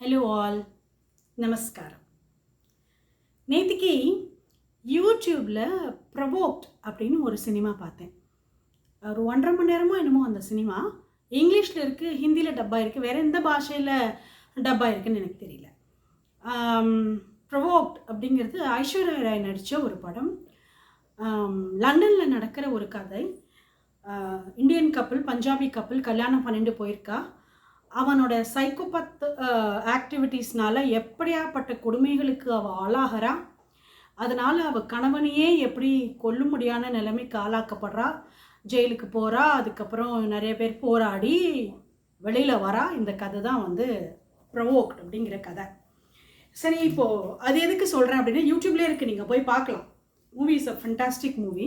Hello all நமஸ்காரம் நேற்றுக்கு யூடியூப்பில் ப்ரொவோக்ட் அப்படின்னு ஒரு சினிமா பார்த்தேன். ஒரு ஒன்றரை மணி நேரமோ என்னமோ அந்த சினிமா இங்கிலீஷில் இருக்குது ஹிந்தியில் டப்பா இருக்குது வேறு எந்த பாஷையில் டப்பா இருக்குன்னு எனக்கு தெரியல. ப்ரொவோக்ட் அப்படிங்கிறது ஐஸ்வர்யா ராய் நடித்த ஒரு படம். லண்டனில் நடக்கிற ஒரு கதை. இந்தியன் கப்பல் பஞ்சாபி கப்பல் கல்யாணம் பண்ணிட்டு போயிருக்கா. அவனோட சைக்கோபத் ஆக்டிவிட்டீஸ்னால் எப்படியாப்பட்ட கொடுமைகளுக்கு அவள் ஆளாகிறா? அதனால் அவள் கணவனையே எப்படி கொல்ல முடியாத நிலைமைக்கு ஆளாக்கப்படுறா? ஜெயிலுக்கு போகிறா அதுக்கப்புறம் நிறைய பேர் போராடி வெளியில் வரா? இந்த கதை தான் வந்து ப்ரொவோக்ட் அப்படிங்கிற கதை. சரி இப்போது அது எதுக்கு சொல்கிறேன் அப்படின்னா யூடியூப்லேயே இருக்குது நீங்கள் போய் பார்க்கலாம். Movie is a fantastic movie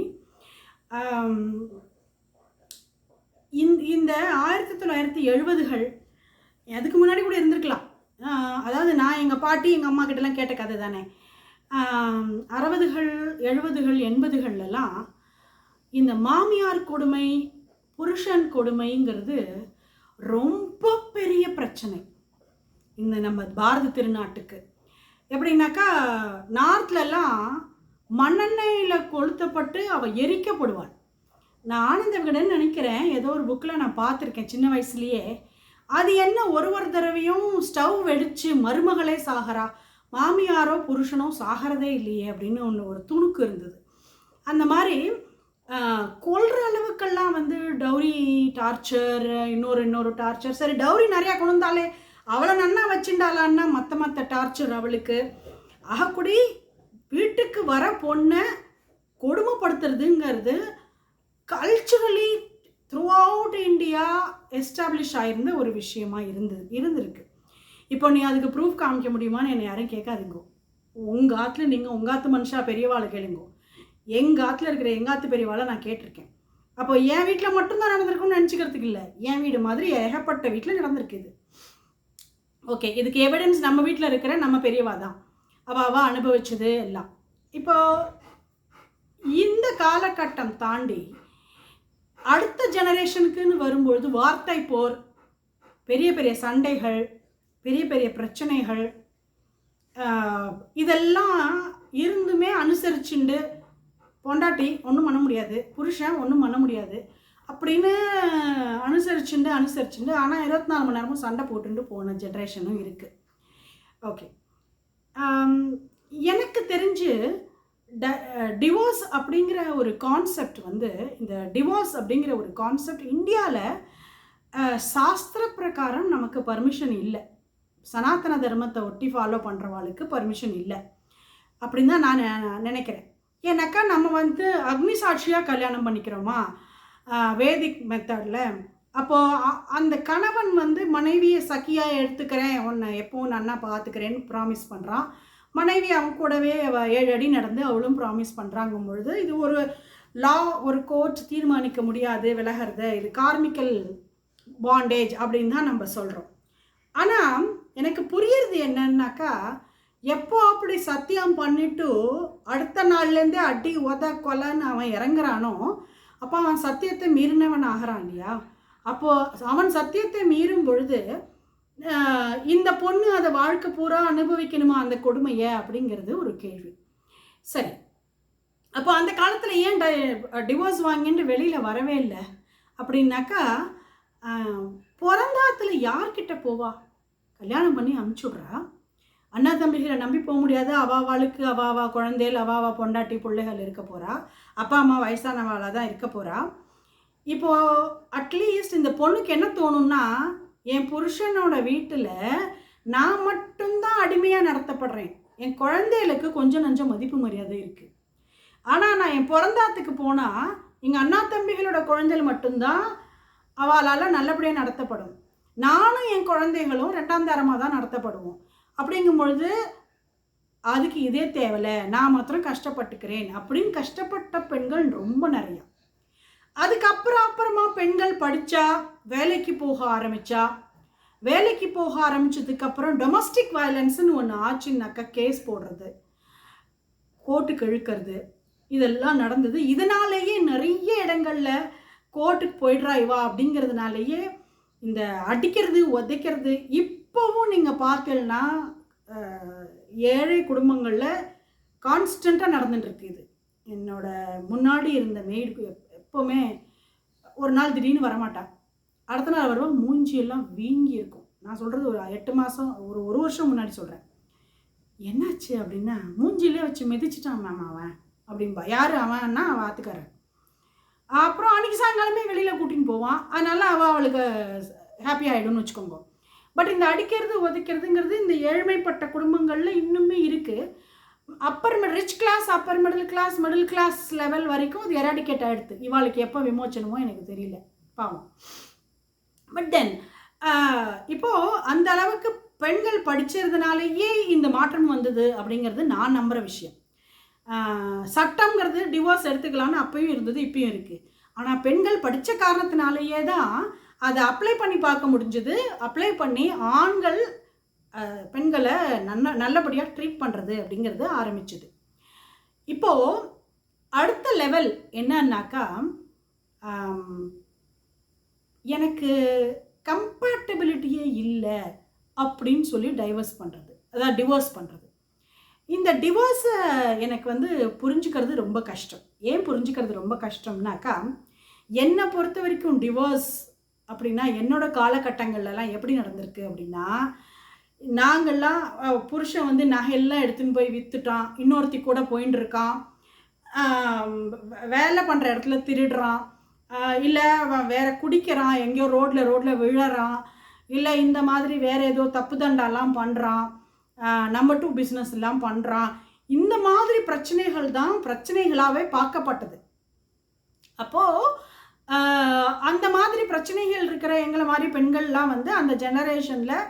இந்த இந்த ஆயிரத்தி தொள்ளாயிரத்தி எழுபதுகள் அதுக்கு முன்னாடி கூட இருந்திருக்கலாம். அதாவது நான் எங்கள் பாட்டி எங்கள் அம்மா கிட்டலாம் கேட்ட கதை தானே. அறுபதுகள் எழுபதுகள் எண்பதுகள்லாம் இந்த மாமியார் கொடுமை புருஷன் கொடுமைங்கிறது ரொம்ப பெரிய பிரச்சனை. இந்த நம்ம பாரத திருநாட்டுக்கு. எப்படின்னாக்கா நார்த்லலாம் மண்ணெண்ணெயில் கொளுத்தப்பட்டு அவள் எரிக்கப்படுவாள். நான் ஆனந்த விகடன் நினைக்கிறேன் ஏதோ ஒரு புக்கில் நான் பார்த்துருக்கேன் சின்ன வயசுலேயே. அது என்ன? ஒரு ஒரு தடவையும் ஸ்டவ் வெடித்து மருமகளே சாகிறா மாமியாரோ புருஷனோ சாகிறதே இல்லையே அப்படின்னு ஒன்று ஒரு துணுக்கு இருந்தது. அந்த மாதிரி ஆஹ், கொல்ற அளவுக்கெல்லாம் வந்து டௌரி டார்ச்சர் இன்னொரு இன்னொரு டார்ச்சர். சரி டௌரி நிறையா கொண்டு அவளை நன்னா வச்சுட்டாளான்னா மற்ற மற்ற டார்ச்சர் அவளுக்கு. ஆகக்கூடி வீட்டுக்கு வர பொண்ணை கொடுமைப்படுத்துறதுங்கிறது கல்ச்சுரலி இந்தியா எஸ்டாப்ளிஷ் ஆயிருந்த ஒரு விஷயமா இருந்தது இருந்திருக்கு. இப்போ நீ அதுக்கு ப்ரூஃப் காமிக்க முடியுமான்னு என்னை யாரும் கேட்காதீங்க. உங்கள் ஆற்றுல நீங்கள் உங்கள் ஆற்று மனுஷா பெரியவாளை கேளுங்க. எங்கள் ஆற்றுல இருக்கிற எங்கள் ஆற்று பெரியவாளை நான் கேட்டிருக்கேன். அப்போ என் வீட்டில் மட்டும்தான் நடந்திருக்கும்னு நினச்சிக்கிறதுக்கு இல்லை. என் வீடு மாதிரி ஏகப்பட்ட வீட்டில் நடந்திருக்கு இது. ஓகே இதுக்கு எவிடன்ஸ் நம்ம வீட்டில் இருக்கிற நம்ம பெரியவா தான். அவள் அவள் அனுபவிச்சது எல்லாம். இப்போ இந்த காலகட்டம் தாண்டி அடுத்த ஜெனரேஷனுக்குன்னு வரும்பொழுது வார்த்தை போர் பெரிய பெரிய சண்டைகள் பெரிய பெரிய பிரச்சனைகள் இதெல்லாம் இருந்துமே அனுசரிச்சுண்டு பொண்டாட்டி ஒன்றும் பண்ண முடியாது புருஷன் ஒன்றும் பண்ண முடியாது அப்படின்னு அனுசரிச்சுண்டு அனுசரிச்சுண்டு ஆனால் இருபத்தி நாலு மணி நேரமும் சண்டை போட்டுட்டு போன ஜென்ரேஷனும் இருக்குது ஓகே எனக்கு தெரிஞ்சு ட டிவோர்ஸ் அப்படிங்கிற ஒரு கான்செப்ட் வந்து இந்த டிவோர்ஸ் அப்படிங்கிற ஒரு கான்செப்ட் இந்தியாவில் சாஸ்திர பிரகாரம் நமக்கு பர்மிஷன் இல்லை. சனாதன தர்மத்தை ஒட்டி ஃபாலோ பண்ணுறவாளுக்கு பர்மிஷன் இல்லை. அப்படின்னு தான் நான் நினைக்கிறேன். ஏன்னாக்கா நம்ம வந்து அக்னி சாட்சியாக கல்யாணம் பண்ணிக்கிறோமா? வேதிக் மெத்தடில் அப்போது அந்த கணவன் வந்து மனைவியை சக்கியாக எடுத்துக்கிறேன் உன்னை எப்பவும் நன்னா பார்த்துக்கிறேன்னு ப்ராமிஸ் பண்ணுறான் மனைவி அவன் கூடவே அவ ஏழு அடி நடந்து அவளும் ப்ராமிஸ் பண்ணுறாங்கும் பொழுது இது ஒரு லா ஒரு கோர்ட் தீர்மானிக்க முடியாது விலகிறது. இது கார்மிக்கல் பாண்டேஜ் அப்படின்னு தான் நம்ம சொல்கிறோம் ஆனால் எனக்கு புரியறது என்னன்னாக்கா எப்போ அப்படி சத்தியம் பண்ணிட்டு அடுத்த நாள்லேருந்தே அடி உத கொலைன்னு அவன் இறங்குறானோ அப்போ அவன் சத்தியத்தை மீறினவன் ஆகிறான் இல்லையா? அப்போது அவன் சத்தியத்தை மீறும் பொழுது இந்த பொண்ணு அதை வாழ்க்கை பூரா அனுபவிக்கணுமா? அந்த கொடுமையை அப்படிங்கிறது ஒரு கேள்வி. சரி. அப்போ அந்த காலத்தில் ஏன் டிவோர்ஸ் வாங்கிட்டு வெளியில் வரவே இல்லை? அப்படின்னாக்கா பிறந்தாத்தில் யார்கிட்ட போவா? கல்யாணம் பண்ணி அமுச்சுடுறா அண்ணா தம்பிகளை நம்பி போக முடியாது? அவாவாளுக்கு அவாவா குழந்தைகள் அவாவா பொண்டாட்டி பிள்ளைகள் இருக்க போகிறா அப்பா அம்மா வயசானவாளாக தான் இருக்க போகிறா இப்போது அட்லீஸ்ட் இந்த பொண்ணுக்கு என்ன தோணும்னா என் புருஷனோட வீட்டில் நான் மட்டும்தான் அடிமையாக நடத்தப்படுறேன். என் குழந்தைகளுக்கு கொஞ்சம் நஞ்சம் மதிப்பு மரியாதை இருக்குது ஆனால் நான் என் பிறந்தாத்துக்கு போனால் எங்கள் அண்ணா தம்பிகளோட குழந்தைகள் மட்டும்தான் அவளால் நல்லபடியாக நடத்தப்படும். நானும் என் குழந்தைகளும் ரெண்டாம் தரமாக தான் நடத்தப்படுவோம். அப்படிங்கும் பொழுது அதுக்கு இதே தேவையில்ல நான் மாத்திரம் கஷ்டப்பட்டுக்கிறேன். அப்படின்னு கஷ்டப்பட்ட பெண்கள் ரொம்ப நிறையா. அதுக்கப்புறம் அப்புறமா பெண்கள் படித்தா வேலைக்கு போக ஆரம்பித்தா வேலைக்கு போக ஆரம்பிச்சதுக்கப்புறம் டொமஸ்டிக் வயலன்ஸ்னு ஒன்று ஆச்சுன்னாக்கா கேஸ் போடுறது. கோர்ட்டுக்கு இழுக்கிறது. இதெல்லாம் நடந்தது. இதனாலேயே நிறைய இடங்களில் கோர்ட்டுக்கு போயிடுறா இவா அப்படிங்கிறதுனாலேயே இந்த அடிக்கிறது உதைக்கிறது இப்போவும் நீங்கள் பார்த்தீங்கன்னா ஏழை குடும்பங்களில் கான்ஸ்டண்ட்டாக நடந்துட்டுருக்கு இது. என்னோட முன்னாடி இருந்த மெய்டு எப்போவுமே ஒரு நாள் திடீர்னு வரமாட்டா. அடுத்த நாள் வருவா மூஞ்சியெல்லாம் வீங்கி இருக்கும். நான் சொல்கிறது ஒரு எட்டு மாதம் ஒரு ஒரு வருஷம் முன்னாடி சொல்கிறேன் என்னாச்சு? அப்படின்னா மூஞ்சிலே வச்சு மிதிச்சிட்டான் மேம் அவன் அப்படின்பா யார் அவன்னா அவன் ஆத்துக்காரன் அப்புறம் அன்றைக்கி சாயங்காலமே வெளியில் கூட்டின்னு போவான். அதனால அவள் அவளுக்கு ஹாப்பி ஆகிடும்னு வச்சுக்கோங்க. பட் இந்த அடிக்கிறது உதைக்கிறதுங்கிறது இந்த ஏழ்மைப்பட்ட குடும்பங்களில் இன்னுமே இருக்குது upper rich class upper middle class middle class level வரைக்கும் அது எராடிகேட் ஆகிடுது இவாளுக்கு எப்போ விமோச்சனமோ எனக்கு தெரியல. பாவம். பட் தென் இப்போது அந்த அளவுக்கு பெண்கள் படித்ததுனாலேயே இந்த மாற்றம் வந்தது அப்படிங்கிறது நான் நம்புகிற விஷயம். சட்டங்கிறது சட்டம்ங்கிறது டிவோர்ஸ் எடுத்துக்கலாம்னு அப்பயும் இருந்தது இப்பயும் இருக்குது ஆனால் பெண்கள் படித்த காரணத்தினாலேயே தான் அதை அப்ளை பண்ணி பார்க்க முடிஞ்சது. அப்ளை பண்ணி ஆண்கள் பெண்களை நல்ல நல்லபடியாக ட்ரீட் பண்ணுறது அப்படிங்கிறது ஆரம்பிச்சது. இப்போது அடுத்த லெவல் என்னன்னாக்கா எனக்கு கம்பேட்டபிலிட்டியே இல்லை அப்படின்னு சொல்லி டைவர்ஸ் பண்ணுறது அதாவது டிவோர்ஸ் பண்ணுறது இந்த டிவோர்ஸை எனக்கு வந்து புரிஞ்சுக்கிறது ரொம்ப கஷ்டம். ஏன் புரிஞ்சுக்கிறது ரொம்ப கஷ்டம்னாக்கா என்னை பொறுத்த வரைக்கும் டிவோர்ஸ் அப்படின்னா என்னோட காலகட்டங்கள்லாம் எப்படி நடந்திருக்கு அப்படின்னா நாங்கள்லாம் புருஷன் வந்து நகையெல்லாம் எடுத்துன்னு போய் விற்றுட்டான் இன்னொருத்தி கூட போயின்னு இருக்கான். வே- வேலை பண்ணுற இடத்துல திருடுறான். இல்லை அவன் வேற குடிக்கிறான். எங்கேயோ ரோட்டில் ரோட்டில் விழறான். இல்லை இந்த மாதிரி வேறு ஏதோ தப்பு தண்டாலாம் பண்ணுறான் நம்பர் டூ பிஸ்னஸ் எல்லாம் பண்ணுறான் இந்த மாதிரி பிரச்சனைகள் தான் பிரச்சனைகளாகவே பார்க்கப்பட்டது. அப்போது அந்த மாதிரி பிரச்சனைகள் இருக்கிற எங்களை மாதிரி பெண்கள்லாம் வந்து அந்த ஜெனரேஷனில்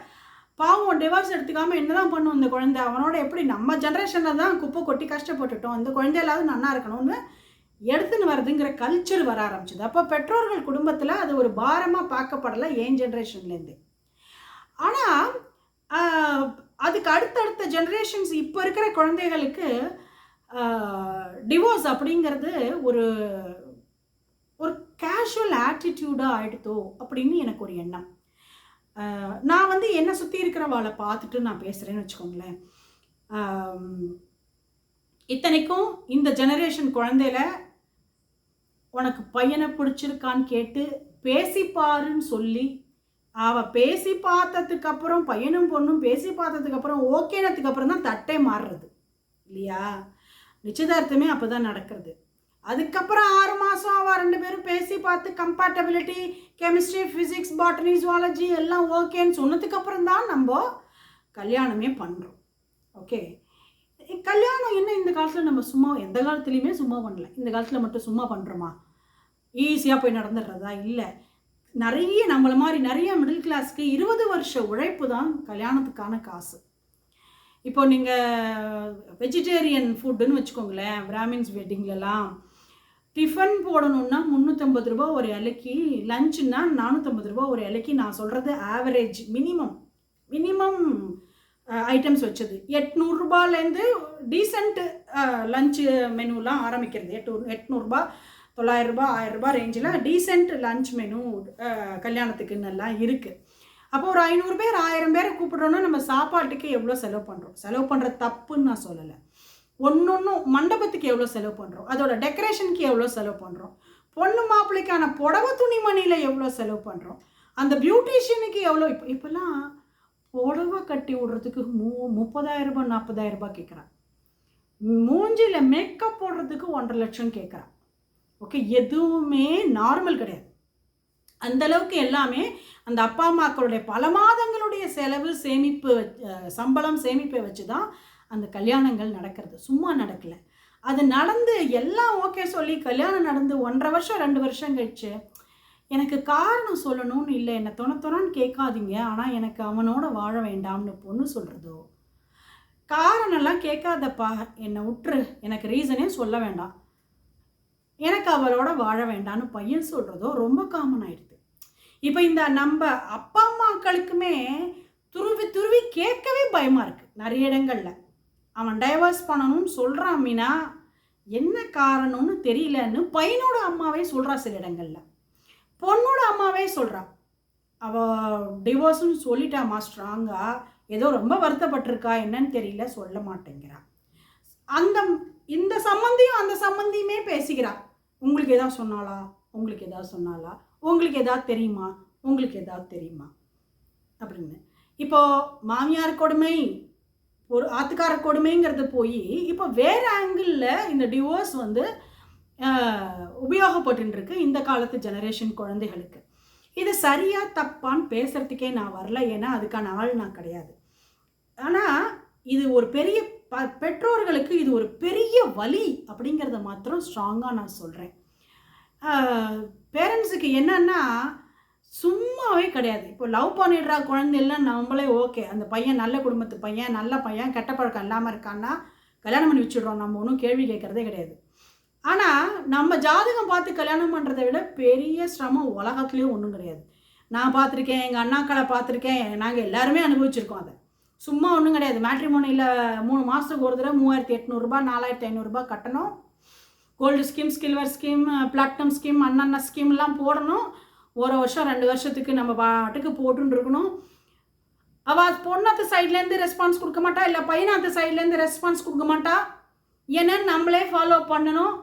பாவம் டிவோர்ஸ் எடுத்துக்காமல் என்னதான் பண்ணும் இந்த குழந்தை? அவனோட எப்படி நம்ம ஜென்ரேஷனில் தான் குப்பை கொட்டி கஷ்டப்பட்டுட்டோம். இந்த குழந்தையிலாவது நல்லா இருக்கணும்னு எடுத்துன்னு வருதுங்கிற கல்ச்சர் வர ஆரம்பிச்சது. அப்போ பெற்றோர்கள் குடும்பத்தில் அது ஒரு பாரமாக பார்க்கப்படலை ஏன் ஜென்ரேஷன்லேருந்து ஆனால் அதுக்கு அடுத்தடுத்த ஜென்ரேஷன்ஸ் இப்போ இருக்கிற குழந்தைகளுக்கு டிவோர்ஸ் அப்படிங்கிறது ஒரு ஒரு கேஷுவல் ஆட்டிடியூடாக ஆகிடுதோ அப்படின்னு எனக்கு ஒரு எண்ணம். நான் வந்து என்னை சுற்றி இருக்கிறவாளை பார்த்துட்டு நான் பேசுகிறேன்னு வச்சுக்கோங்களேன். இத்தனைக்கும் இந்த ஜெனரேஷன் குழந்தையில உனக்கு பையனை பிடிச்சிருக்கான்னு கேட்டு பேசிப்பாருன்னு சொல்லி அவள் பேசி பார்த்ததுக்கு அப்புறம் பையனும் பொண்ணும் பேசி பார்த்ததுக்கு அப்புறம் ஓகேனதுக்கு அப்புறம் தான் தட்டே மாறுறது. இல்லையா? நிச்சயதார்த்தமே அப்போ தான் நடக்கிறது. அதுக்கப்புறம் ஆறு மாதம் அவள் ரெண்டு பேரும் பேசி பார்த்து compatibility chemistry physics botany zoology எல்லாம் ஓகேன்னு சொன்னதுக்கப்புறம் தான் நம்ம கல்யாணமே பண்ணுறோம் ஓகே கல்யாணம் என்ன இந்த காலத்தில் நம்ம சும்மா எந்த காலத்துலேயுமே சும்மா பண்ணல. இந்த காலத்தில் மட்டும் சும்மா பண்ணுறோமா ஈஸியாக போய் நடந்துடுறதா? இல்லை. நிறைய நம்மளை மாதிரி நிறைய மிடில் கிளாஸ்க்கு இருபது வருஷ உழைப்பு தான் கல்யாணத்துக்கான காசு. இப்போ நீங்கள் வெஜிடேரியன் ஃபுட்டுன்னு வச்சுக்கோங்களேன் பிராமின்ஸ் வெட்டிங்லலாம் டிஃபன் போடணுன்னா முந்நூற்றம்பது ரூபா ஒரு இலைக்கு லஞ்சுன்னா நானூற்றம்பது ரூபா ஒரு இலைக்கு நான் சொல்கிறது ஆவரேஜ் மினிமம் மினிமம் ஐட்டம்ஸ் வச்சது. எட்நூறுரூபாலேருந்து டீசெண்ட் லஞ்சு மெனுலாம் ஆரம்பிக்கிறது. எட்டு எட்நூறுபா தொள்ளாயிரரூபா ஆயிரரூபா ரேஞ்சில் டீசெண்ட் லஞ்ச் மெனு கல்யாணத்துக்குன்னு எல்லாம் இருக்குது அப்போ ஒரு ஐநூறு பேர் ஆயிரம் பேரை கூப்பிட்றோன்னா நம்ம சாப்பாட்டுக்கு எவ்வளோ செலவு பண்ணுறோம் செலவு பண்ணுற தப்புன்னு நான் சொல்லலை. ஒன்றொன்றும் மண்டபத்துக்கு எவ்வளோ செலவு பண்ணுறோம் அதோட டெக்கரேஷனுக்கு எவ்வளோ செலவு பண்ணுறோம் பொண்ணு மாப்பிள்ளைக்கான புடவை துணிமணியில் எவ்வளோ செலவு பண்ணுறோம் அந்த பியூட்டிஷியனுக்கு எவ்வளோ இப்போ இப்போல்லாம் புடவை கட்டி விடுறதுக்கு மூ முப்பதாயிரம் ரூபாய் நாற்பதாயிரம் ரூபாய் கேட்குறான் மூஞ்சியில் மேக்கப் போடுறதுக்கு ஒன்றரை லட்சம் கேட்குறான் ஓகே எதுவுமே நார்மல் கிடையாது. அந்த அளவுக்கு எல்லாமே அந்த அப்பா அம்மாக்களுடைய பல மாதங்களுடைய செலவு சேமிப்பு சம்பளம் சேமிப்பை வச்சு தான் அந்த கல்யாணங்கள் நடக்கிறது. சும்மா நடக்கல. அது நடந்து எல்லாம் ஓகே சொல்லி கல்யாணம் நடந்து ஒன்றரை வருஷம் ரெண்டு வருஷம் கழிச்சு எனக்கு காரணம் சொல்லணும்னு இல்லை. என்னை துணத்துறான்னு கேட்காதீங்க. ஆனால் எனக்கு அவனோட வாழ வேண்டாம்னு பொண்ணு சொல்கிறதோ காரணம்லாம் கேட்காதப்பா. என்னை விட்டுரு எனக்கு ரீசனே சொல்ல வேண்டாம். எனக்கு அவளோட வாழ வேண்டாம்னு பையன் சொல்கிறதோ ரொம்ப காமன் ஆயிடுது. இப்போ இந்த நம்ம அப்பா அம்மாக்களுக்குமே துருவி துருவி கேட்கவே பயமாக இருக்குது நிறைய இடங்களில். அவன் டைவர்ஸ் பண்ணணும்னு சொல்கிறான் மீனா. என்ன காரணம்னு தெரியலன்னு பையனோட அம்மாவே சொல்கிறா சில இடங்களில். பொண்ணோட அம்மாவே சொல்கிறா அவள் டிவோர்ஸ்னு சொல்லிட்டாமா ஸ்ட்ராங்காக ஏதோ ரொம்ப வருத்தப்பட்டிருக்கா? என்னன்னு தெரியல சொல்ல மாட்டேங்கிறா. அந்த இந்த சம்மந்தியும் அந்த சம்மந்தியுமே பேசிக்கிறா. உங்களுக்கு எதாவது சொன்னாலா உங்களுக்கு எதாவது சொன்னாலா உங்களுக்கு எதாவது தெரியுமா? உங்களுக்கு எதாவது தெரியுமா? அப்படின்னு. இப்போது மாமியார் கொடுமை ஒரு ஆத்துக்கார கொடுமைங்கிறது போய் இப்போ வேறு ஆங்கிளில் இந்த டிவோர்ஸ் வந்து உபயோகப்பட்டுருக்கு இந்த காலத்து ஜெனரேஷன் குழந்தைகளுக்கு. இது சரியாக தப்பான்னு பேசுகிறதுக்கே நான் வரல ஏன்னா அதுக்கான ஆள் நான் கிடையாது. ஆனால் இது ஒரு பெரிய ப பெற்றோர்களுக்கு இது ஒரு பெரிய வலி அப்படிங்கிறத மாத்திரம் ஸ்ட்ராங்காக நான் சொல்கிறேன் பேரண்ட்ஸுக்கு என்னன்னா சும்மாவே கிடையாது. இப்போ லவ் பண்ணிடுறா குழந்தைலாம் நம்மளே ஓகே அந்த பையன் நல்ல குடும்பத்து பையன் நல்ல பையன் கெட்ட பழக்கம் இல்லாமல் இருக்கான்னா கல்யாணம் பண்ணி வச்சுடுறோம். நம்ம ஒன்றும் கேள்வி கேட்குறதே கிடையாது. ஆனால் நம்ம ஜாதகம் பார்த்து கல்யாணம் பண்ணுறதை விட பெரிய சிரமம் உலகத்துலேயும் ஒன்றும் கிடையாது. நான் பார்த்துருக்கேன் எங்கள் அண்ணாக்களை பார்த்துருக்கேன். நாங்கள் எல்லாருமே அனுபவிச்சிருக்கோம் அதை. சும்மா ஒன்றும் கிடையாது. மேட்ரிமோனியில் மூணு மாதத்துக்கு ஒரு தடவை மூவாயிரத்தி எட்நூறுரூபா நாலாயிரத்தி ஐநூறுரூபா கட்டணும். Gold scheme silver scheme platinum scheme அண்ணண்ண ஸ்கீம்லாம் போடணும். ஒரு வருஷம் ரெண்டு வருஷத்துக்கு நம்ம பாட்டுக்கு போட்டுன்னு இருக்கணும் அவள் அந்த சைட்லேருந்து ரெஸ்பான்ஸ் கொடுக்க மாட்டா இல்லை பையனாத்த சைட்லேருந்து ரெஸ்பான்ஸ் கொடுக்க மாட்டா? என்னன்னு நம்மளே ஃபாலோ பண்ணணும்.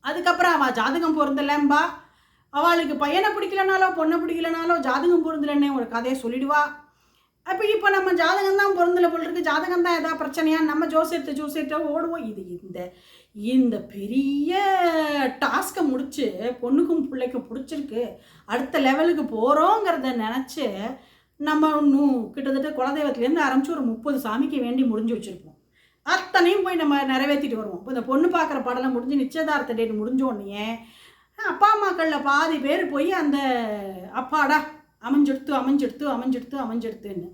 அதுக்கப்புறம் அவள் ஜாதகம் பொருந்தலம்பா. அவளுக்கு பையனை பிடிக்கலனாலோ பொண்ணை பிடிக்கலனாலோ ஜாதகம் பொருந்தலன்னே ஒரு கதையை சொல்லிடுவா. அப்போ இப்போ நம்ம ஜாதகம் தான் பொருந்தல போல் இருக்குது ஜாதகம் தான் எதாவது பிரச்சனையா? நம்ம ஜோசியத்தை ஜோசியத்தை ஓடுவோம். இது இந்த இந்த பெரிய டாஸ்க்கை முடித்து பொண்ணுக்கும் பிள்ளைக்கும் பிடிச்சிருக்கு. அடுத்த லெவலுக்கு போகிறோங்கிறத நினச்சி நம்ம இன்னும் கிட்டத்தட்ட குலதெய்வத்துலேருந்து ஆரம்பித்து ஒரு முப்பது சாமிக்கு வேண்டி முடிஞ்சு வச்சுருப்போம். அத்தனையும் போய் நம்ம நிறைவேற்றிட்டு வருவோம். இப்போ இந்த பொண்ணு பார்க்குற படலம் முடிஞ்சு நிச்சயதார்த்த டேட் முடிஞ்சோடனே அப்பா அம்மாக்களில் பாதி பேர் போய் அந்த அப்பாடா அமைஞ்செடுத்து அமைஞ்செடுத்து அமைஞ்செடுத்து அமைஞ்செடுத்துன்னு.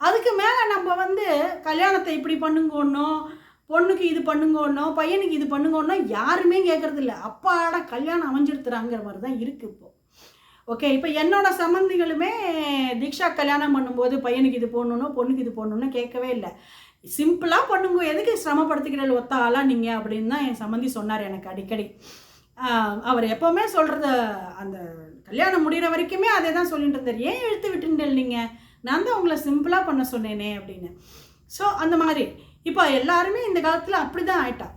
அதுக்கு மேலே நம்ம வந்து கல்யாணத்தை இப்படி பண்ணுங்கன்னோ பொண்ணுக்கு இது பண்ணுங்கன்னோ பையனுக்கு இது பண்ணுங்கன்னோ யாருமே கேட்குறது இல்லை கல்யாணம் அமைஞ்செடுத்துறாங்கிற மாதிரி தான் இருக்குது இப்போது ஓகே இப்போ என்னோடய சம்மந்திகளுமே தீக்ஷா கல்யாணம் பண்ணும்போது பையனுக்கு இது போடணும் பொண்ணுக்கு இது போடணும்னு கேட்கவே இல்லை. சிம்பிளாக பண்ணுங்க எதுக்கு சிரமப்படுத்திக்கிற ஒத்த ஆளாக நீங்கள் அப்படின்னு தான் என் சம்மந்தி சொன்னார் எனக்கு அடிக்கடி. அவர் எப்போவுமே சொல்கிறத அந்த கல்யாணம் முடிகிற வரைக்குமே அதே தான் சொல்லிட்டு இருந்தார். ஏன் இழுத்து விட்டுண்டல் நீங்கள் நான் தான் உங்களை சிம்பிளாக பண்ண சொன்னேனே அப்படின்னு. ஸோ அந்த மாதிரி. இப்போ எல்லாருமே இந்த காலத்தில் அப்படி தான் ஆயிட்டா.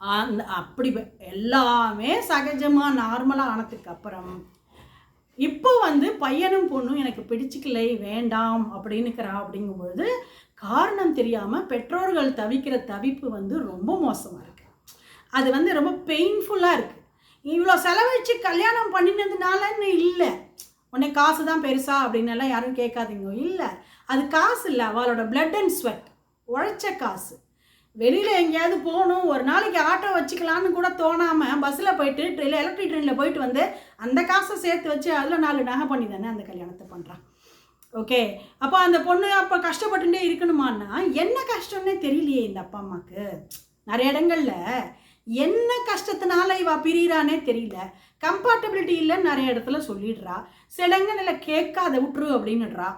அந்த அப்படி எல்லாமே சகஜமாக நார்மலாக ஆனதுக்கு அப்புறம் இப்போ வந்து பையனும் பொண்ணும் எனக்கு பிடிச்சிக்கலை வேண்டாம் அப்படின்னுக்கிறா அப்படிங்கும்பொழுது காரணம் தெரியாமல் பெற்றோர்கள் தவிக்கிற தவிப்பு வந்து ரொம்ப மோசமாக இருக்குது அது வந்து ரொம்ப பெயின்ஃபுல்லாக இருக்குது இவ்வளோ செலவழித்து கல்யாணம் பண்ணினதுனாலன்னு இல்லை. உடனே காசு தான் பெருசா அப்படின்னு எல்லாம் யாரும் கேட்காதீங்க. இல்லை. அது காசு இல்லை. அவளோட பிளட் அண்ட் ஸ்வெட் உழைச்ச காசு. வெளியில் எங்கேயாவது போகணும். ஒரு நாளைக்கு ஆட்டோ வச்சுக்கலான்னு கூட தோணாமல் பஸ்ஸில் போயிட்டு ட்ரெயினில் எலக்ட்ரிக் ட்ரெயினில் போயிட்டு வந்து அந்த காசை சேர்த்து வச்சு அதில் நாலு நகை பண்ணி தானே அந்த கல்யாணத்தை பண்ணுறான் ஓகே. அப்போ அந்த பொண்ணு அப்போ கஷ்டப்பட்டுட்டே இருக்கணுமான்னா என்ன கஷ்டம்னே தெரியலையே இந்த அப்பா அம்மாவுக்கு நிறைய இடங்களில் என்ன கஷ்டத்தினால இவ பிரியிறானே தெரியல. கம்ஃபர்டபிலிட்டி இல்லைன்னு நிறைய இடத்துல சொல்லிடுறா. சில இடங்களில் கேட்காத விட்டுரு அப்படின்னுடுறா.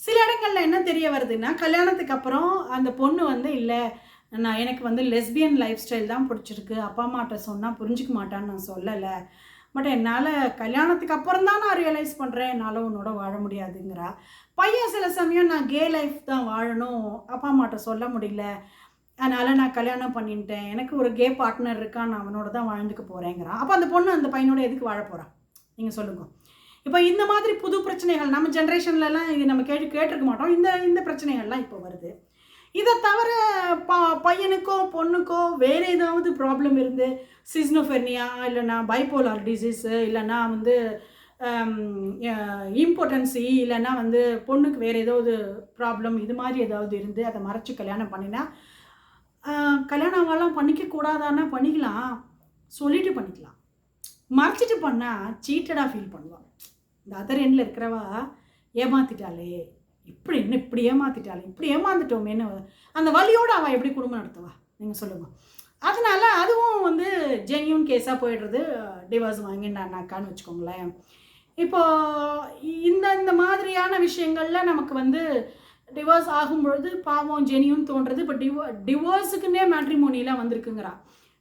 சில இடங்களில் என்ன தெரிய வருதுன்னா கல்யாணத்துக்கு அப்புறம் அந்த பொண்ணு வந்து இல்லை நான் எனக்கு வந்து லெஸ்பியன் லைஃப் ஸ்டைல் தான் பிடிச்சிருக்கு. அப்பா அம்மாட்ட சொன்னால் புரிஞ்சிக்க மாட்டான்னு நான் சொல்லலை. பட் என்னால் கல்யாணத்துக்கு அப்புறம் தான் நான் ரியலைஸ் பண்ணுறேன் என்னால் உன்னோட வாழ முடியாதுங்கிறா. பையன் சில சமயம் நான் கே லைஃப் தான் வாழணும். அப்பா அம்மாட்ட சொல்ல முடியல. அதனால் நான் கல்யாணம் பண்ணிட்டேன். எனக்கு ஒரு கே பார்ட்னர் இருக்கான் நான் அவனோட தான் வாழ்ந்துக்க போகிறேங்கிறான் அப்போ அந்த பொண்ணு அந்த பையனோட எதுக்கு வாழ போகிறான் நீங்கள் சொல்லுங்கள் இப்போ இந்த மாதிரி புது பிரச்சனைகள் நம்ம ஜென்ரேஷன்லலாம் இது நம்ம கேட்டு கேட்டிருக்க மாட்டோம். இந்த இந்த பிரச்சனைகள்லாம் இப்போ வருது. இதை தவிர ப பையனுக்கோ பொண்ணுக்கோ வேறு ஏதாவது ப்ராப்ளம் இருந்து சிஸ்னோஃபெர்னியா இல்லைன்னா பைப்போலார் டிசீஸு இல்லைன்னா வந்து இம்பார்ட்டன்சி இல்லைன்னா வந்து பொண்ணுக்கு வேறு ஏதாவது ப்ராப்ளம் இது மாதிரி ஏதாவது இருந்து அதை மறைச்சி கல்யாணம் பண்ணினா கல்யாணம் பண்ணிக்க கூடாதானா பண்ணிக்கலாம். சொல்லிட்டு பண்ணிக்கலாம். மறைச்சிட்டு பண்ணால் சீட்டடாக ஃபீல் பண்ணுவான். இந்த அதர் எண்டில் இருக்கிறவா ஏமாத்திட்டாளே. இப்படி என்ன இப்படி ஏமாத்திட்டாளே? இப்படி ஏமாந்துட்டோமேன்னு அந்த வழியோடு அவள் எப்படி குடும்பம் நடத்துவா? நீங்கள் சொல்லுங்கள் அதனால் அதுவும் வந்து ஜென்யூன் கேஸாக போயிடுறது டிவோர்ஸ் வாங்கிட்டானாக்கான்னு வச்சுக்கோங்களேன். இப்போது இந்த இந்த மாதிரியான விஷயங்களில் நமக்கு வந்து டிவோர்ஸ் ஆகும்பொழுது பாவம் ஜெனியும் தோன்றது. இப்போ டிவோ டிவோர்ஸுக்குன்னே மேட்ரிமோனிலாம் வந்திருக்குங்கிறா.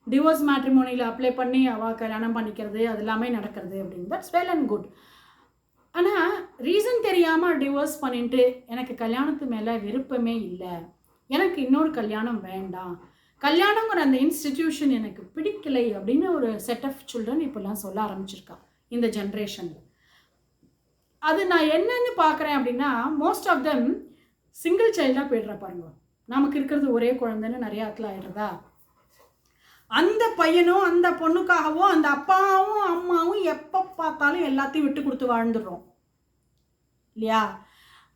டிவோர்ஸ் மேட்ரிமோனியில் அப்ளை பண்ணி அவள் கல்யாணம் பண்ணிக்கிறது அது எல்லாமே நடக்கிறது அப்படின்னு. தட்ஸ் வெல் அண்ட் குட் ஆனால் ரீசன் தெரியாமல் டிவோர்ஸ் பண்ணிட்டு எனக்கு கல்யாணத்து மேலே விருப்பமே இல்லை. எனக்கு இன்னொரு கல்யாணம் வேண்டாம். கல்யாணங்கிற அந்த இன்ஸ்டிடியூஷன் எனக்கு பிடிக்கலை அப்படின்னு ஒரு செட் ஆஃப் சில்ட்ரன் இப்போல்லாம் சொல்ல ஆரம்பிச்சிருக்கா. இந்த ஜென்ரேஷனில் அது நான் என்னன்னு பார்க்குறேன் அப்படின்னா மோஸ்ட் ஆஃப் தெம் சிங்கிள் சைல்டாக போயிடுறா பாருங்க. நமக்கு இருக்கிறது ஒரே குழந்தைன்னு நிறைய இடத்துல ஆயிடுறதா? அந்த பையனும் அந்த பொண்ணுக்காகவும் அந்த அப்பாவும் அம்மாவும் எப்போ பார்த்தாலும் எல்லாத்தையும் விட்டு கொடுத்து வாழ்ந்துடுறோம். இல்லையா?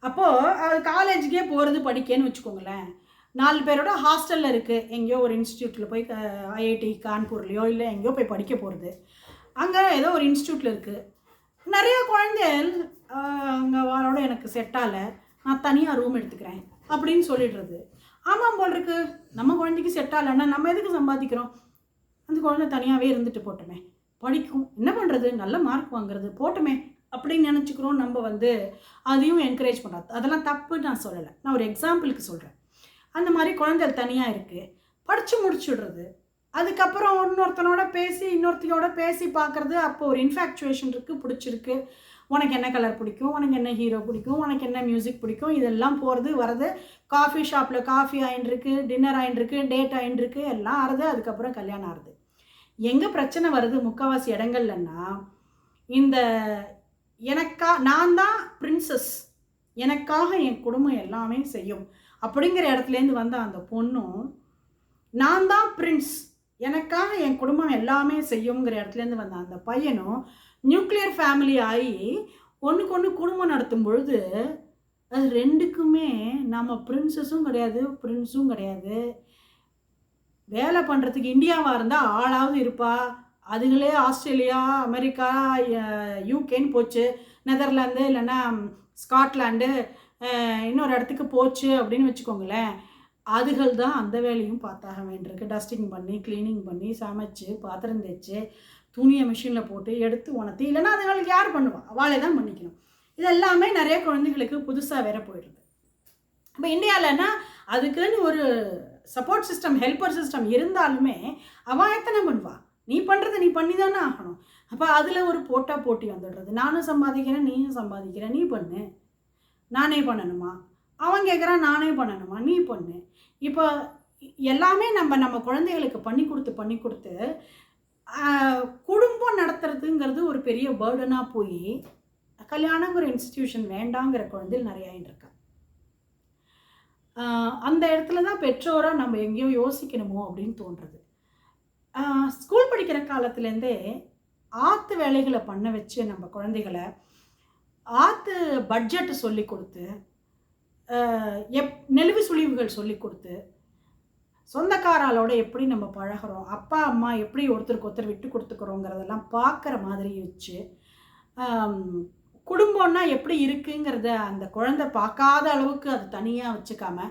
அப்போது அது காலேஜுக்கே போகிறது படிக்கன்னு வச்சுக்கோங்களேன். நாலு பேரோட ஹாஸ்டலில் இருக்குது எங்கேயோ ஒரு இன்ஸ்டியூட்டில் போய் ஐஐடி கான்பூர்லேயோ இல்லை எங்கேயோ போய் படிக்க போகிறது அங்கே ஏதோ ஒரு இன்ஸ்டியூட்டில் இருக்குது நிறைய குழந்தைகள் அங்கே வாரோட எனக்கு செட் ஆகலை நான் தனியாக ரூம் எடுத்துக்கிறேன் அப்படின்னு சொல்லிடுறது. ஆமாம் போல் இருக்கு. நம்ம குழந்தைக்கு செட் ஆகலைன்னா நம்ம எதுக்கு சம்பாதிக்கிறோம்? அந்த குழந்தை தனியாகவே இருந்துட்டு போட்டோமே. படிக்கும். என்ன பண்ணுறது நல்ல மார்க் வாங்குறது. போட்டோமே. அப்படின்னு நினச்சிக்கிறோம் நம்ம வந்து அதையும் என்கரேஜ் பண்ணுறது அதெல்லாம் தப்புன்னு நான் சொல்லலை. நான் ஒரு எக்ஸாம்பிளுக்கு சொல்கிறேன் அந்த மாதிரி குழந்தைகள் தனியாக இருக்குது படித்து முடிச்சுடுறது. அதுக்கப்புறம் இன்னொருத்தனோட பேசி இன்னொருத்தையோட பேசி பார்க்குறது. அப்போ ஒரு இன்ஃபேக்சுவேஷன் இருக்குது பிடிச்சிருக்கு. உனக்கு என்ன கலர் பிடிக்கும்? உனக்கு என்ன ஹீரோ பிடிக்கும்? உனக்கு என்ன மியூசிக் பிடிக்கும்? இதெல்லாம் போகிறது வரது காஃபி ஷாப்பில் காஃபி ஆயின்ருக்கு டின்னர் ஆயின்ருக்கு டேட் ஆயின்ருக்கு எல்லாம் ஆறுது அதுக்கப்புறம் கல்யாணம் ஆறுது. எங்கே பிரச்சனை வருது முக்கால்வாசி இடங்கள்லன்னா இந்த எனக்கா நான் தான் பிரின்சஸ் எனக்காக என் குடும்பம் எல்லாமே செய்யும். அப்படிங்கிற இடத்துலேருந்து வந்த அந்த பொண்ணும் நான் தான் பிரின்ஸ் எனக்காக என் குடும்பம் எல்லாமே செய்யுங்கிற இடத்துலேருந்து வந்த அந்த பையனும் நியூக்ளியர் ஃபேமிலி ஆகி ஒன்றுக்கு ஒன்று குடும்பம் நடத்தும் பொழுது அது ரெண்டுக்குமே நம்ம பிரின்சஸும் கிடையாது பிரின்ஸும் கிடையாது. வேலை பண்ணுறதுக்கு இந்தியாவாக இருந்தால் ஆளாவது இருப்பா. அதுங்களே ஆஸ்திரேலியா அமெரிக்கா யூகேன்னு போச்சு. நெதர்லாந்து இல்லைன்னா ஸ்காட்லாண்டு இன்னொரு இடத்துக்கு போச்சு அப்படின்னு வச்சுக்கோங்களேன். அதுகள் தான் அந்த வேலையும் பார்த்தாக வேண்டியிருக்கு. டஸ்டிங் பண்ணி க்ளீனிங் பண்ணி சமைச்சு பாத்திரம் தேய்ச்சி துணியை மிஷினில் போட்டு எடுத்து உணர்த்தி இல்லைன்னா அதுகளுக்கு யார் பண்ணுவா? அவளே தான் பண்ணிக்கணும் இது எல்லாமே நிறைய குழந்தைகளுக்கு புதுசாக வேற போயிடுது. இப்போ இந்தியாவிலன்னா அதுக்குன்னு ஒரு சப்போர்ட் சிஸ்டம் ஹெல்ப்பர் சிஸ்டம் இருந்தாலுமே அவன் எத்தனை பண்ணுவா? நீ பண்ணுறது நீ பண்ணி தானே ஆகணும். அப்போ அதில் ஒரு போட்டா போட்டி வந்துடுறது. நானும் சம்பாதிக்கிறேன் நீயும் சம்பாதிக்கிறேன் நீ பண்ணு. நானே பண்ணணுமா? அவன் கேட்குறான் நானே பண்ணணுமா? நீ பண்ணு. இப்போ எல்லாமே நம்ம நம்ம குழந்தைகளுக்கு பண்ணி கொடுத்து பண்ணி கொடுத்து குடும்பம் நடத்துறதுங்கிறது ஒரு பெரிய பேர்டனாக போய் கல்யாணங்கிற இன்ஸ்டிடியூஷன் வேண்டாங்கிற குழந்தைகள் நிறைய இருக்கா அந்த இடத்துல தான் பெற்றோராக நம்ம எங்கேயோ யோசிக்கணுமோ அப்படின்னு தோன்றுறது ஸ்கூல் படிக்கிற காலத்துலேருந்தே ஆற்று வேலைகளை பண்ண வச்சு நம்ம குழந்தைகளை ஆற்று பட்ஜெட்டு சொல்லி கொடுத்து எப் நெளிவு சுழிவுகள் சொல்லி கொடுத்து சொந்தக்காராலோட எப்படி நம்ம பழகுறோம் அப்பா அம்மா எப்படி ஒருத்தருக்கு ஒருத்தர் விட்டு கொடுத்துக்கிறோங்கிறதெல்லாம் பார்க்குற மாதிரி வச்சு குடும்பம்னா எப்படி இருக்குங்கிறத அந்த குழந்தை பார்க்காத அளவுக்கு அது தனியாக வச்சுக்காம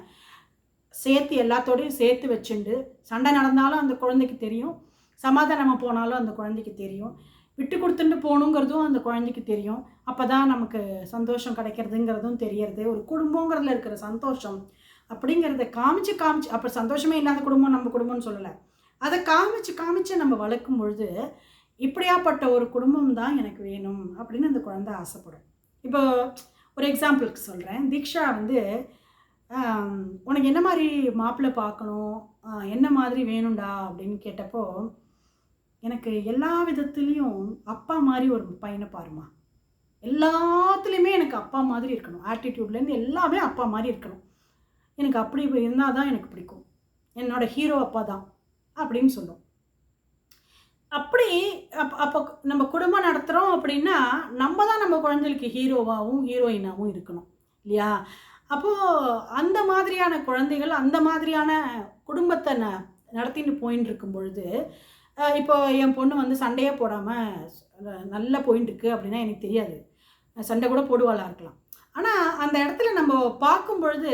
சேர்த்து எல்லாத்தோடையும் சேர்த்து வச்சுண்டு சண்டை நடந்தாலும் அந்த குழந்தைக்கு தெரியும் சமாதானமாக போனாலும் அந்த குழந்தைக்கு தெரியும் விட்டு கொடுத்துட்டு போகணுங்கிறதும் அந்த குழந்தைக்கு தெரியும். அப்போ தான் நமக்கு சந்தோஷம் கிடைக்கிறதுங்கிறதும் தெரியறது. ஒரு குடும்பங்கிறதுல இருக்கிற சந்தோஷம் அப்படிங்கிறத காமிச்சு காமிச்சு அப்போ சந்தோஷமே இல்லாத குடும்பம் நம்ம குடும்பம்னு சொல்லலை. அதை காமிச்சு காமிச்சு நம்ம வளர்க்கும் பொழுது இப்படியாப்பட்ட ஒரு குடும்பம் தான் எனக்கு வேணும் அப்படின்னு அந்த குழந்தை ஆசைப்படும். இப்போ ஒரு எக்ஸாம்பிளுக்கு சொல்கிறேன் தீக்ஷா வந்து உனக்கு என்ன மாதிரி மாப்பிள்ளை பார்க்கணும்? என்ன மாதிரி வேணும்டா அப்படின்னு கேட்டப்போ எனக்கு எல்லா விதத்துலேயும் அப்பா மாதிரி ஒரு பையனை பாருமா எல்லாத்துலேயுமே எனக்கு அப்பா மாதிரி இருக்கணும். ஆட்டிடியூட்லேருந்து எல்லாமே அப்பா மாதிரி இருக்கணும். எனக்கு அப்படி இருந்தால் தான் எனக்கு பிடிக்கும். என்னோட ஹீரோ அப்பா தான் அப்படின்னு சொல்லும். அப்படி அப் அப்போ நம்ம குடும்பம் நடத்துகிறோம் அப்படின்னா நம்ம தான் நம்ம குழந்தைகளுக்கு ஹீரோவாகவும் ஹீரோயினாகவும் இருக்கணும். இல்லையா? அப்போது அந்த மாதிரியான குழந்தைகள் அந்த மாதிரியான குடும்பத்தை ந நடத்திட்டு போயின்னு இருக்கும் பொழுது இப்போ என் பொண்ணு வந்து சண்டையே போடாமல் நல்லா போயின்னு அப்படின்னா எனக்கு தெரியாது. சண்டை கூட போடுவாளாக இருக்கலாம். ஆனால் அந்த இடத்துல நம்ம பார்க்கும் பொழுது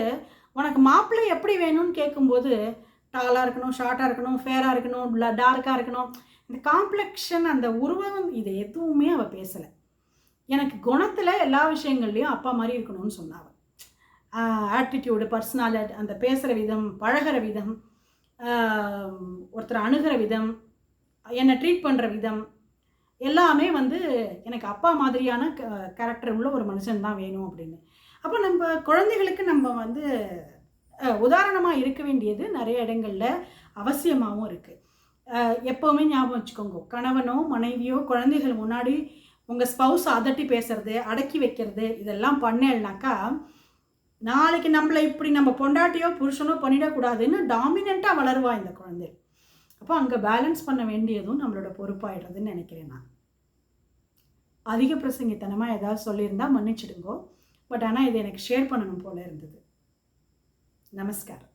உனக்கு மாப்பிள்ளை எப்படி வேணும்னு கேட்கும்போது டாலாக இருக்கணும் ஷார்ட்டாக இருக்கணும் ஃபேராக இருக்கணும் இல்லை டார்க்காக இருக்கணும் இந்த காம்ப்ளெக்ஷன் அந்த உருவம் இது எதுவுமே அவள் பேசலை. எனக்கு குணத்தில் எல்லா விஷயங்கள்லையும் அப்பா மாதிரி இருக்கணும்னு சொன்னாவ ஆட்டிடியூடு பர்சனாலிட்டி அந்த பேசுகிற விதம் பழகிற விதம் ஒருத்தரை அணுகிற விதம் என்னை ட்ரீட் பண்ணுற விதம் எல்லாமே வந்து எனக்கு அப்பா மாதிரியான கேரக்டர் உள்ள ஒரு மனுஷன் தான் வேணும் அப்படின்னு. அப்போ நம்ம குழந்தைகளுக்கு நம்ம வந்து உதாரணமாக இருக்க வேண்டியது நிறைய இடங்களில் அவசியமாகவும் இருக்குது எப்போவுமே ஞாபகம் வச்சுக்கோங்க. கணவனோ மனைவியோ குழந்தைகள் முன்னாடி உங்கள் ஸ்பவுஸ் அதட்டி பேசுறது அடக்கி வைக்கிறது இதெல்லாம் பண்ணேன்னாக்கா நாளைக்கு நம்மளை இப்படி நம்ம பொண்டாட்டியோ புருஷனோ பண்ணிடக்கூடாதுன்னு டாமினண்ட்டாக வளருவா இந்த குழந்தை. அப்போ அங்கே பேலன்ஸ் பண்ண வேண்டியதும் நம்மளோட பொறுப்பாயிடுறதுன்னு நினைக்கிறேன் நான். அதிக பிரசங்கித்தனமாக ஏதாவது சொல்லியிருந்தால் மன்னிச்சிடுங்கோ. பட் ஆனால் இது எனக்கு ஷேர் பண்ணணும் போல இருந்தது. நமஸ்காரம்.